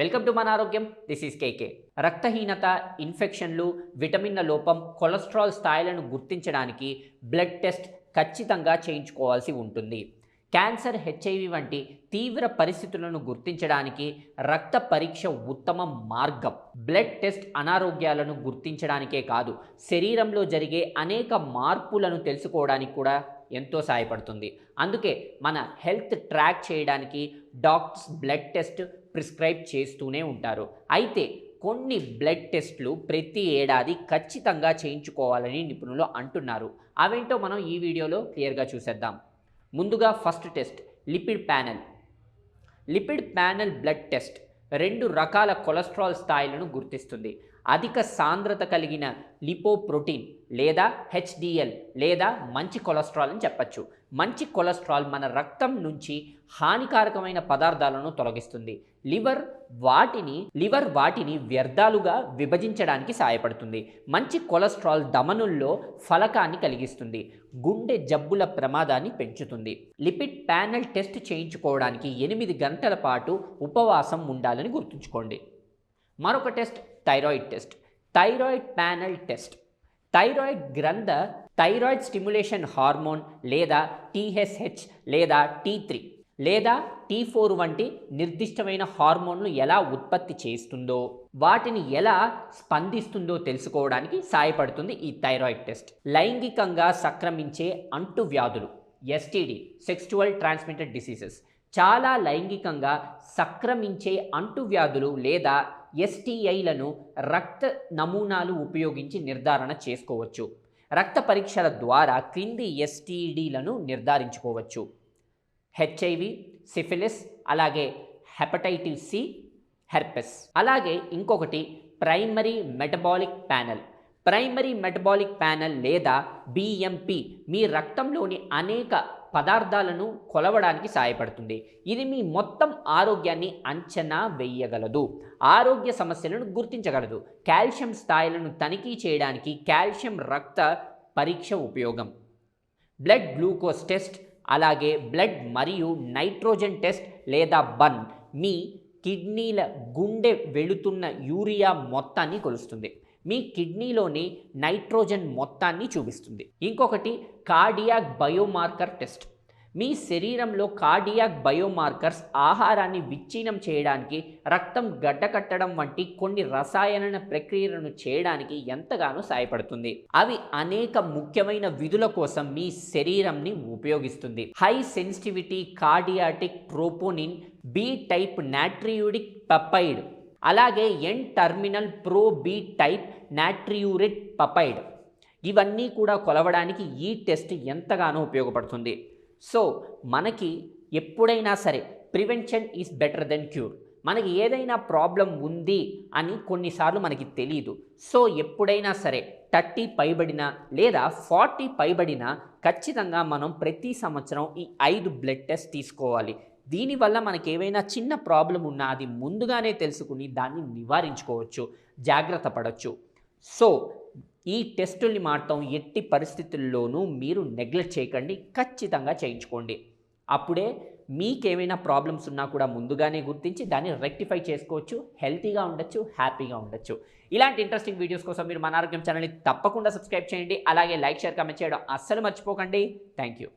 Welcome to మన ఆరోగ్యం. This is కేకే రక్తహీనత ఇన్ఫెక్షన్లు విటమిన్ల లోపం కొలెస్ట్రాల్ స్థాయిలను గుర్తించడానికి బ్లడ్ టెస్ట్ ఖచ్చితంగా చేయించుకోవాల్సి ఉంటుంది. క్యాన్సర్ హెచ్ఐవి వంటి తీవ్ర పరిస్థితులను గుర్తించడానికి రక్త పరీక్ష ఉత్తమ మార్గం. బ్లడ్ టెస్ట్ అనారోగ్యాలను గుర్తించడానికే కాదు శరీరంలో జరిగే అనేక మార్పులను తెలుసుకోవడానికి కూడా ఎంతో సహాయపడుతుంది. అందుకే మన హెల్త్ ట్రాక్ చేయడానికి డాక్టర్స్ బ్లడ్ టెస్ట్ ప్రిస్క్రైబ్ చేస్తూనే ఉంటారు. అయితే కొన్ని బ్లడ్ టెస్ట్లు ప్రతి ఏడాది ఖచ్చితంగా చేయించుకోవాలని నిపుణులు అంటున్నారు. అవేంటో మనం ఈ వీడియోలో క్లియర్గా చూసేద్దాం. ముందుగా first test lipid panel lipid panel blood test రెండు రకాల కొలెస్ట్రాల్ స్థాయిలను గుర్తిస్తుంది. అధిక సాంద్రత కలిగిన లిపోప్రోటీన్ లేదా హెచ్డిఎల్ లేదా మంచి కొలెస్ట్రాల్ అని చెప్పచ్చు. మంచి కొలెస్ట్రాల్ మన రక్తం నుంచి హానికారకమైన పదార్థాలను తొలగిస్తుంది. లివర్ వాటిని లివర్ వాటిని వ్యర్థాలుగా విభజించడానికి సహాయపడుతుంది. మంచి కొలెస్ట్రాల్ దమనుల్లో ఫలకాన్ని కలిగిస్తుంది. గుండె జబ్బుల ప్రమాదాన్ని పెంచుతుంది. లిపిడ్ ప్యానెల్ టెస్ట్ చేయించుకోవడానికి ఎనిమిది గంటల పాటు ఉపవాసం ఉండాలని గుర్తుంచుకోండి. మరొక test thyroid test. Thyroid panel test. Thyroid గ్రంథ థైరాయిడ్ స్టిమ్యులేషన్ హార్మోన్ లేదా టీహెచ్హెచ్ లేదా టీ త్రీ లేదా టీ ఫోర్ వంటి నిర్దిష్టమైన హార్మోన్లు ఎలా ఉత్పత్తి చేస్తుందో వాటిని ఎలా స్పందిస్తుందో తెలుసుకోవడానికి సహాయపడుతుంది ఈ థైరాయిడ్ టెస్ట్. లైంగికంగా సంక్రమించే అంటువ్యాధులు ఎస్టీడీ సెక్స్చువల్ ట్రాన్స్మిటెడ్ డిసీజెస్ చాలా లైంగికంగా సక్రమించే అంటువ్యాధులు లేదా ఎస్టీఐలను రక్త నమూనాలు ఉపయోగించి నిర్ధారణ చేసుకోవచ్చు. రక్త పరీక్షల ద్వారా క్రింది ఎస్టీడీలను నిర్ధారించుకోవచ్చు. హెచ్ఐవి సిఫిలిస్ అలాగే హెపటైటిస్ సి హెర్పెస్. అలాగే ఇంకొకటి primary metabolic panel. Primary metabolic panel లేదా బిఎంపి మీ రక్తంలోని అనేక పదార్థాలను కొలవడానికి సహాయపడుతుంది. ఇది మీ మొత్తం ఆరోగ్యాన్ని అంచనా వేయగలదు. ఆరోగ్య సమస్యలను గుర్తించగలదు. కాల్షియం స్థాయిలను తనిఖీ చేయడానికి కాల్షియం రక్త పరీక్ష ఉపయోగం. బ్లడ్ గ్లూకోజ్ టెస్ట్ అలాగే బ్లడ్ మరియు నైట్రోజన్ టెస్ట్ లేదా బన్ మీ కిడ్నీల గుండె వెళుతున్న యూరియా మొత్తాన్ని కొలుస్తుంది. మీ కిడ్నీలోని నైట్రోజన్ మొత్తాన్ని చూపిస్తుంది. ఇంకొకటి కార్డియాక్ బయోమార్కర్ టెస్ట్. మీ శరీరంలో కార్డియాక్ బయోమార్కర్స్ ఆహారాన్ని విచ్ఛిన్నం చేయడానికి రక్తం గడ్డకట్టడం వంటి కొన్ని రసాయన ప్రక్రియలను చేయడానికి ఎంతగానో సహాయపడుతుంది. అవి అనేక ముఖ్యమైన విధుల కోసం మీ శరీరంని ఉపయోగిస్తుంది. High sensitivity cardiac troponin B type natriuretic peptide అలాగే N terminal pro B type natriuretic peptide ఇవన్నీ కూడా కొలవడానికి ఈ టెస్ట్ ఎంతగానో ఉపయోగపడుతుంది. సో మనకి ఎప్పుడైనా సరే prevention is better than cure మనకి ఏదైనా ప్రాబ్లం ఉంది అని కొన్నిసార్లు మనకి తెలియదు సో ఎప్పుడైనా సరే థర్టీ పైబడిన లేదా ఫార్టీ పైబడిన ఖచ్చితంగా మనం ప్రతి సంవత్సరం ఈ ఐదు బ్లడ్ టెస్ట్ తీసుకోవాలి. దీనివల్ల మనకి ఏవైనా చిన్న ప్రాబ్లం ఉన్నా అది ముందుగానే తెలుసుకుని దాన్ని నివారించుకోవచ్చు జాగ్రత్త పడవచ్చు సో ఈ టెస్టుల్ని మాత్రం ఎట్టి పరిస్థితుల్లోనూ మీరు నెగ్లెక్ట్ చేయకండి ఖచ్చితంగా చేయించుకోండి. అప్పుడే మీకేమైనా ప్రాబ్లమ్స్ ఉన్నా కూడా ముందుగానే గుర్తించి దాన్ని రెక్టిఫై చేసుకోవచ్చు హెల్తీగా ఉండొచ్చు హ్యాపీగా ఉండొచ్చు. ఇలాంటి ఇంట్రెస్టింగ్ వీడియోస్ కోసం మీరు మన ఆరోగ్యం ఛానల్ని తప్పకుండా సబ్స్క్రైబ్ చేయండి. అలాగే లైక్ షేర్ కామెంట్ చేయడం అస్సలు మర్చిపోకండి. Thank you